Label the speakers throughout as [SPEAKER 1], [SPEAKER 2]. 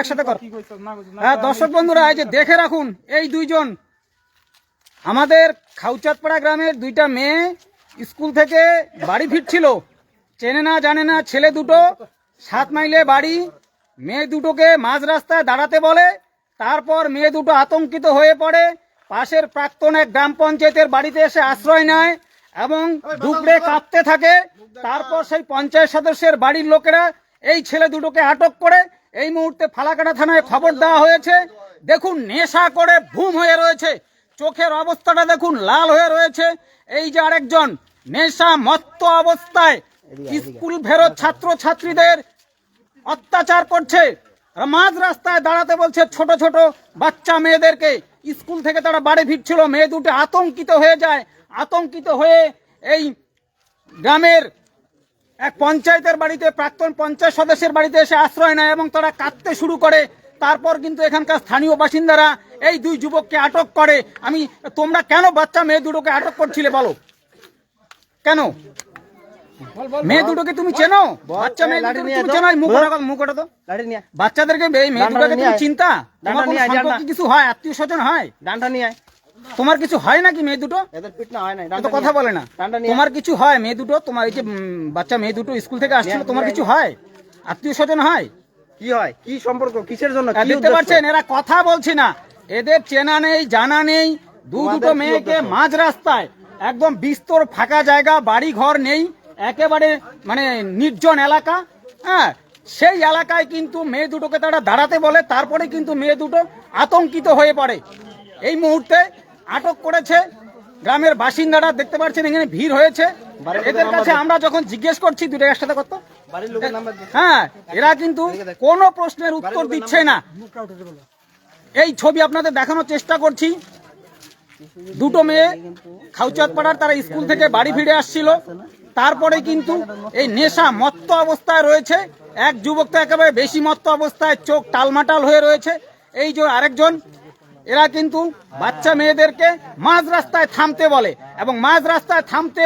[SPEAKER 1] একসাথে কর। হ্যাঁ দর্শক বন্ধুরা এই যে দেখে। রাখুন এই দুইজন। আমাদের খাউচাঁদপাড়া গ্রামের দুইটা মেয়ে স্কুল থেকে বাড়ি ফিরছিল। চেনে না জানে না ছেলে দুটো সাত মাইলে বাড়ি। মেয়ে দুটোকে মাঝ রাস্তায় দাঁড়াতে বলে তারপর মেয়ে দুটো আতঙ্কিত হয়ে পড়ে। পাশের প্রাক্তন এক গ্রাম পঞ্চায়েতের বাড়িতে এসে আশ্রয় নেয় এবং ডুবড়ে কাঁপতে থাকে। তারপর সেই পঞ্চায়েত সদস্যের বাড়ির লোকেরা এই ছেলে দুটোকে আটক করে এই মুহূর্তে ফালাকাটা থানায় খবর দেওয়া হয়েছে। দেখুন, নেশা করে ভুম হয়ে রয়েছে। চোখের অবস্থাটা দেখুন, লাল হয়ে রয়েছে। এই যে আরেকজন, নেশা মত্ত অবস্থায় স্কুল ফেরত ছাত্র ছাত্রীদের অত্যাচার করছে। মাঝ রাস্তায় দাঁড়াতে বলছে ছোট ছোট বাচ্চা মেয়েদেরকে। স্কুল থেকে তারা বাড়ি ফিরছিল, মেয়ে দুটো আতঙ্কিত হয়ে যায়। আতঙ্কিত হয়ে এই গ্রামের এক পঞ্চায়েতের বাড়িতে প্রাক্তন পঞ্চায়েত সদস্যের বাড়িতে এসে আশ্রয় নেয় এবং তারা কাঁদতে শুরু করে। তারপর কিন্তু এখানকার স্থানীয় বাসিন্দারা এই দুই যুবককে আটক করে। আমি তোমরা কেন বাচ্চা মেয়ে দুটোকে আটক করছিলে বলো? কেন? মেয়ে দুটোকে তুমি চেনো? বাচ্চা মেয়ে দুটোকে তুমি চেনো? এই মুখ ওটা মুখ ওটা তো। বাচ্চাদেরকে এই মেয়ে দুটোকে
[SPEAKER 2] নিয়ে
[SPEAKER 1] তুমি চিন্তা? তোমার। কিছু হয়? আত্মীয় স্বজন হয়?
[SPEAKER 2] ডান্ডা নিয়ে।
[SPEAKER 1] তোমার কিছু হয় নাকি মেয়ে দুটো?
[SPEAKER 2] এদের না হয়
[SPEAKER 1] তো কথা বলে না। তোমার কিছু হয় মেয়ে দুটো? তোমার এই যে বাচ্চা মেয়ে দুটো স্কুল থেকে আসছিল তোমার কিছু হয়? আত্মীয় স্বজন হয়?
[SPEAKER 2] কি হয়? কি সম্পর্ক? কিসের জন্য?
[SPEAKER 1] দেখতে পাচ্ছেন এরা কথা বলছে না। এদের চেনা নেই জানা নেই। দু দুটো মেয়েকে মাঝ রাস্তায় একদম বিস্তর ফাঁকা জায়গা বাড়ি ঘর নেই একেবারে মানে নির্জন এলাকা। হ্যাঁ সেই এলাকায় কিন্তু মেয়ে দুটোকে তারা দাঁড়াতে বলে তারপরে কিন্তু মেয়ে দুটো আতঙ্কিত হয়ে পড়ে। এই মুহূর্তে আটক করেছে। গ্রামের বাসিন্দারা দেখতে পাচ্ছেন এখানে ভিড় হয়েছে। এদের কাছে আমরা যখন জিজ্ঞেস করছি দুটো একসাথে কত। হ্যাঁ এরা কিন্তু কোনো প্রশ্নের উত্তর দিচ্ছে না। এই ছবি আপনাদের দেখানোর চেষ্টা করছি। দুটো মেয়ে খাউচাঁদ পাড়ার তারা স্কুল থেকে বাড়ি ফিরে আসছিল। তারপরে কিন্তু এই নেশা মত্ত অবস্থায় রয়েছে। এক যুবক তো একেবারে বেশি মত্ত অবস্থায় চোখ টালমাটাল হয়ে রয়েছে। এই যে আরেকজন এরা কিন্তু বাচ্চা মেয়েদেরকে মাঝ রাস্তায় থামতে বলে এবং মাঝ রাস্তায় থামতে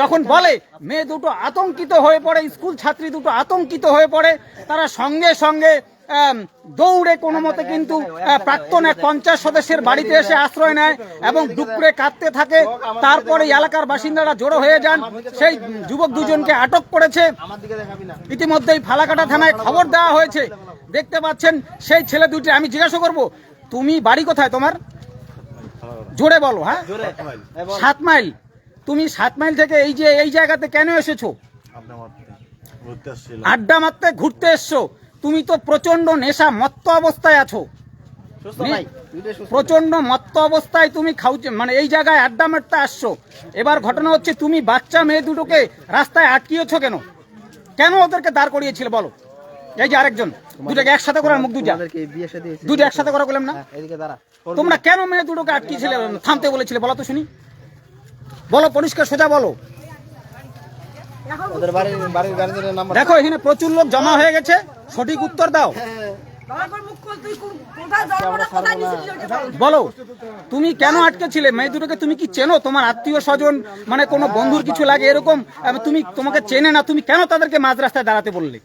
[SPEAKER 1] যখন বলে, মেয়ে দুটো আতঙ্কিত হয়ে পড়ে, স্কুল ছাত্রী দুটো আতঙ্কিত হয়ে পড়ে, তারা সঙ্গে সঙ্গে দৌড়ে কোনো মতে কিন্তু প্রাক্তন এক পঞ্চাশ সদস্যের বাড়িতে এসে আশ্রয় নেয় এবং ডুকরে কাঁদতে থাকে। তারপরে এলাকার বাসিন্দারা জড়ো হয়ে যান। সেই যুবক দুজনকে আটক করেছে। ইতিমধ্যেই ফালাকাটা থানায় খবর দেওয়া হয়েছে। দেখতে পাচ্ছেন, সেই ছেলে দুটি, আমি জিজ্ঞাসা করব তুমি বাড়ি কোথায় তোমার? জোরে বলো হ্যাঁ? সাত মাইল। তুমি সাত মাইল থেকে এই যে এই জায়গাতে কেন এসেছ? আড্ডা মারতে ঘুরতে এসছো। তুমি তো প্রচণ্ড নেশা মত্ত অবস্থায় আছো।
[SPEAKER 2] সুস্থ ভাই
[SPEAKER 1] প্রচণ্ড মত্ত অবস্থায় তুমি খাউচে মানে এই জায়গায় আড্ডা মারতে আসছো। এবার ঘটনা হচ্ছে তুমি বাচ্চা মেয়ে দুটোকে রাস্তায় আটকিয়েছো কেন? কেন ওদেরকে দাঁড় করিয়েছিলে বলো? এই যে আরেকজন দুটাকে একসাথে করার মুখ দুটা দুটো একসাথে করা বললাম না?
[SPEAKER 2] হ্যাঁ,
[SPEAKER 1] তোমরা কেন মেয়ে দুটোকে আটকিয়েছিলে? থামতে বলেছিলে বলো তো শুনি। বলো পরিষ্কার সোজা বলো। দেখো এখানে প্রচুর লোক জমা হয়ে গেছে। সঠিক উত্তর দাও।
[SPEAKER 3] বল।
[SPEAKER 1] বলো তুমি কেন আটকে ছিলে মেয়ে দুটোকে তুমি কি চেনো? তোমার আত্মীয় স্বজন মানে কোনো বন্ধুর কিছু লাগে এরকম? তুমি তোমাকে চেনে না তুমি কেন তাদেরকে মাঝ রাস্তায় দাঁড়াতে বললে?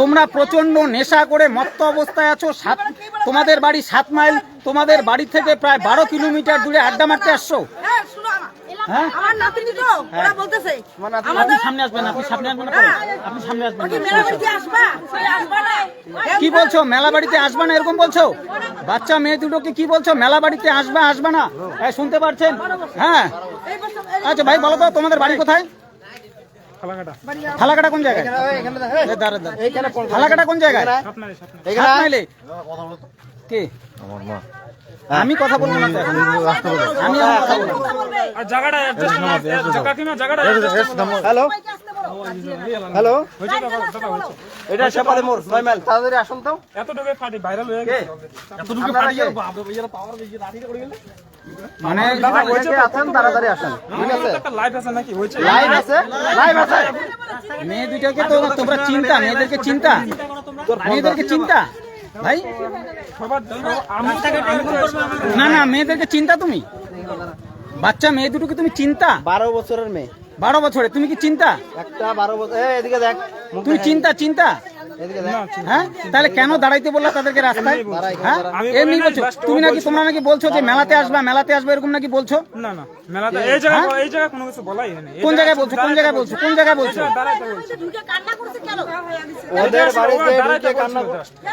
[SPEAKER 1] তোমরা প্রচণ্ড নেশা করে মত্ত অবস্থায় আছো সাত তোমাদের বাড়ি সাত মাইল তোমাদের বাড়ি থেকে প্রায় বারো কিলোমিটার দূরে আড্ডা মারতে আসছো?
[SPEAKER 3] হ্যাঁ, শুনো আমার।
[SPEAKER 1] হ্যাঁ?
[SPEAKER 3] আমার ওরা বলতেছে,
[SPEAKER 1] আপনি সামনে আসবেন আপনি সামনে আসবেন আপনি সামনে আসবেন
[SPEAKER 3] কি মেলা বাড়িতে আসবা? ওই আসবা না।
[SPEAKER 1] কি বলছো? মেলা বাড়িতে আসবা না এরকম বলছো? বাচ্চা মেয়ে দুটোকে কি বলছো? মেলা বাড়িতে আসবে আসবে না? শুনতে পারছেন? হ্যাঁ। আচ্ছা ভাই বলো তো তোমাদের বাড়ি কোথায়? ফালাকাটা কোন জায়গায় ফালাকাটা কোন জায়গায় কে
[SPEAKER 4] আমার মা
[SPEAKER 1] আমি কথা বলব না আমি বলব
[SPEAKER 5] জায়গাটা কাকিমা জায়গাটা
[SPEAKER 2] হ্যালো। হ্যালো। এটা সেপালে মোর নয় মাইল। তাড়াতাড়ি আসুন তো।
[SPEAKER 5] এতটুকু ফাটি ভাইরাল হয়ে গেছে। এতটুকু ফাটি? বাপরে ভাইয়ারা পাওয়ার বেশি করে গেলে?
[SPEAKER 1] মানে
[SPEAKER 2] কে আছেন তাড়াতাড়ি আসেন। ঠিক আছে?
[SPEAKER 5] একটা লাইভ আছে নাকি? হয়েছে।
[SPEAKER 2] লাইভ আছে? লাইভ আছে?
[SPEAKER 1] মেয়ে দুটোকে তো তোমরা চিন্তা মেয়েদেরকে চিন্তা। মেয়েদেরকে চিন্তা? ভাই? না না মেয়েদেরকে চিন্তা তুমি? বাচ্চা মেয়ে দুটোকে তুমি চিন্তা?
[SPEAKER 2] বারো বছরের মেয়ে।
[SPEAKER 1] বারো বছরে তুমি কি চিন্তা?
[SPEAKER 2] একটা বারো বছর এদিকে দেখ তুই
[SPEAKER 1] তুমি চিন্তা চিন্তা? হ্যাঁ? তাহলে কেন দাঁড়াইতে বললা তাদেরকে রাস্তায়? হ্যাঁ? এমনি বলছো তুমি নাকি। তোমরা নাকি বলছো যে মেলাতে আসবা মেলাতে আসবে এরকম নাকি বলছো?
[SPEAKER 5] না না মেলাতে এই জায়গায়
[SPEAKER 1] হ্যাঁ?
[SPEAKER 5] এই কোনো কিছু বলাই নেই
[SPEAKER 1] কোন জায়গায় বলছো? কোন জায়গায় বলছো? কোন জায়গায় বলছো।
[SPEAKER 2] ওদের বাড়িতে ঢুকে কান্না।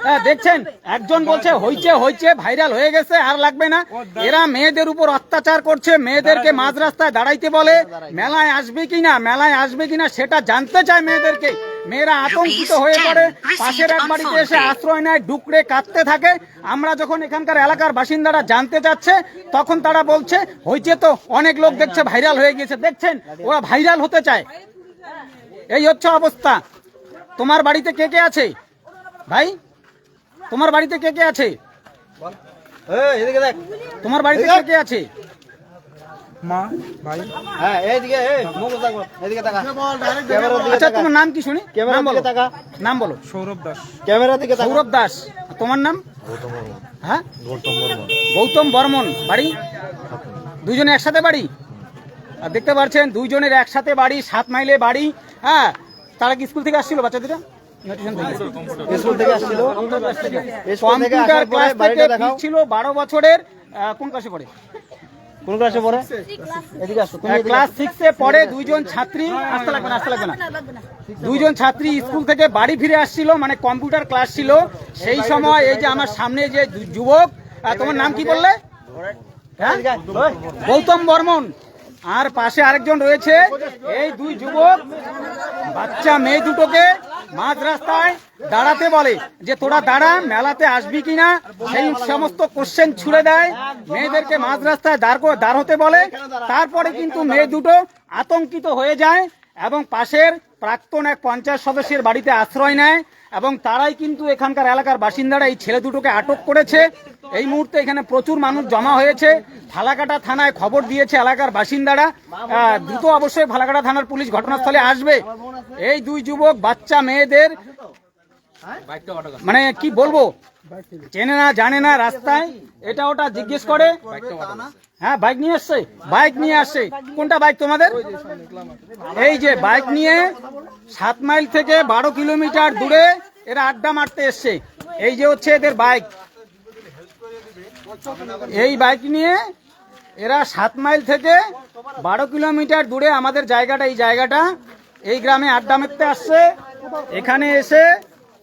[SPEAKER 1] হ্যাঁ দেখছেন একজন বলছে হইছে হইছে ভাইরাল হয়ে গেছে আর লাগবে না। এরা মেয়েদের উপর অত্যাচার করছে মেয়েদেরকে মাঝ রাস্তায় দাঁড়াইতে বলে। মেলায় আসবে কিনা মেলায় আসবে কিনা সেটা জানতে চায় মেয়েদেরকে। মেয়েরা আতঙ্কিত হয়ে পড়ে। পাশের এক বাড়িতে এসে আশ্রয় নেয় ডুকরে কাঁদতে থাকে। আমরা যখন এখানকার এলাকার বাসিন্দারা জানতে চাচ্ছে তখন তারা বলছে হইছে তো অনেক লোক দেখছে ভাইরাল হয়ে গেছে দেখছেন ওরা ভাইরাল হতে চায়। এই হচ্ছে অবস্থা। তোমার বাড়িতে কে কে আছে? ভাই তোমার বাড়িতে কে কে আছে?
[SPEAKER 2] এই, এদিকে দেখ।
[SPEAKER 1] তোমার বাড়িতে কে কে আছে?
[SPEAKER 5] মা ভাই।
[SPEAKER 2] হ্যাঁ এইদিকে এই মুখ দেখ এদিকে তাকা। ক্যামেরার দিকে
[SPEAKER 1] আচ্ছা তোমার নাম কি শুনি?
[SPEAKER 2] ক্যামেরার দিকে তাকা।
[SPEAKER 1] নাম বলো।
[SPEAKER 5] সৌরভ দাস।
[SPEAKER 2] ক্যামেরার দিকে তাকা।
[SPEAKER 1] সৌরভ দাস। তোমার নাম?
[SPEAKER 4] গৌতম বর্মন।
[SPEAKER 1] হ্যাঁ?
[SPEAKER 4] গৌতম বর্মন।
[SPEAKER 1] গৌতম বর্মন। বাড়ি? দুজনে একসাথে বাড়ি? আর দেখতে পাচ্ছেন দুইজনের একসাথে বাড়ি সাত মাইলে বাড়ি। হ্যাঁ তারা কি স্কুল থেকে আসছিল বাচ্চাদের?
[SPEAKER 2] স্কুল থেকে আসছিল।
[SPEAKER 1] কম্পিউটার ক্লাস থেকে ছিল বারো বছরের কোন ক্লাসে পড়ে?
[SPEAKER 2] কোন ক্লাসে পড়ে? এদিকে আসো
[SPEAKER 1] ক্লাস সিক্সে পড়ে দুইজন ছাত্রী আসতে লাগবে না আসতে লাগবে না। দুইজন ছাত্রী স্কুল থেকে বাড়ি ফিরে আসছিল মানে কম্পিউটার ক্লাস ছিল। সেই সময় এই যে আমার সামনে যে যুবক তোমার নাম কি বললে? হ্যাঁ? গৌতম বর্মন। আর পাশে আরেকজন রয়েছে। এই দুই যুবক বাচ্চা মেয়ে দুটোকে মাঝ রাস্তায় দাঁড়াতে বলে যে, তোরা দাঁড়া, মেলাতে আসবি কিনা? সেই সমস্ত কোশ্চেন ছুড়ে দেয়। মেয়েদেরকে মাঝ রাস্তায় দাঁড় দাঁড় হতে বলে। তারপরে কিন্তু মেয়ে দুটো আতঙ্কিত হয়ে যায় এবং পাশের প্রাক্তন এক পঞ্চায়েত সদস্যের বাড়িতে আশ্রয় নেয় এবং তারাই কিন্তু এখানকার এলাকার বাসিন্দারা এই ছেলে দুটোকে আটক করেছে। এই মুহূর্তে এখানে প্রচুর মানুষ জমা হয়েছে। ফালাকাটা থানায় খবর দিয়েছে এলাকার বাসিন্দারা। দ্রুত অবশ্যই ফালাকাটা থানার পুলিশ ঘটনাস্থলে আসবে। এই দুই যুবক, বাচ্চা, মেয়েদের মানে কি বলব? চেনে না, জানে না, রাস্তায়। এটা ওটা জিজ্ঞেস করে। হ্যাঁ বাইক নিয়ে আসছে? বাইক নিয়ে আসছে। কোনটা বাইক তোমাদের? এই যে বাইক নিয়ে সাত মাইল থেকে বারো কিলোমিটার দূরে এরা আড্ডা মারতে এসছে। এই যে হচ্ছে এদের বাইক। এই বাইক নিয়ে এরা সাত মাইল থেকে বারো কিলোমিটার দূরে আমাদের জায়গাটা, এই জায়গাটা, এই গ্রামে আড্ডা মারতে আসছে। এখানে এসে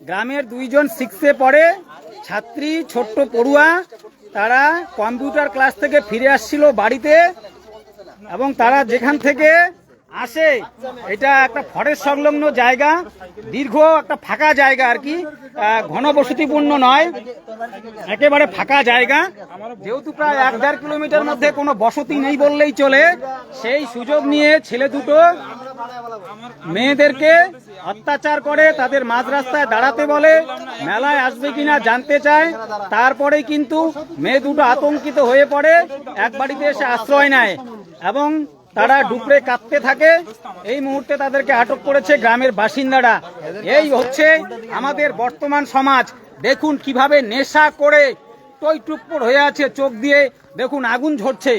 [SPEAKER 1] গ্রামের দুইজন সিক্সে পড়ে। ছাত্রী, ছোট্ট পড়ুয়া, তারা কম্পিউটার ক্লাস থেকে ফিরে আসছিল বাড়িতে এবং তারা যেখান থেকে আসে। এটা একটা ফরেস্ট সংলগ্ন জায়গা, দীর্ঘ একটা ফাঁকা জায়গা আর কি ঘনবসতিপূর্ণ নয়, একেবারে ফাঁকা জায়গা। যেহেতু প্রায় এক দেড় কিলোমিটার মধ্যে কোনো বসতি নেই বললেই চলে, সেই সুযোগ নিয়ে ছেলে দুটো মেয়েদেরকে অত্যাচার করে, তাদের মাঝ রাস্তায় দাঁড়াতে বলে, মেলায় আসবে কিনা জানতে চায়। তারপরে কিন্তু মেয়ে দুটো আতঙ্কিত হয়ে পড়ে, এক বাড়িতে এসে আশ্রয় নেয় এবং তারা ডুকরে কাঁদতে থাকে। এই মুহূর্তে তাদেরকে আটক করেছে গ্রামের বাসিন্দারা। এই হচ্ছে আমাদের বর্তমান সমাজ। দেখুন কীভাবে নেশা করে টই টুকপুর হয়ে আছে চোখ দিয়ে। দেখুন আগুন ঝরছে।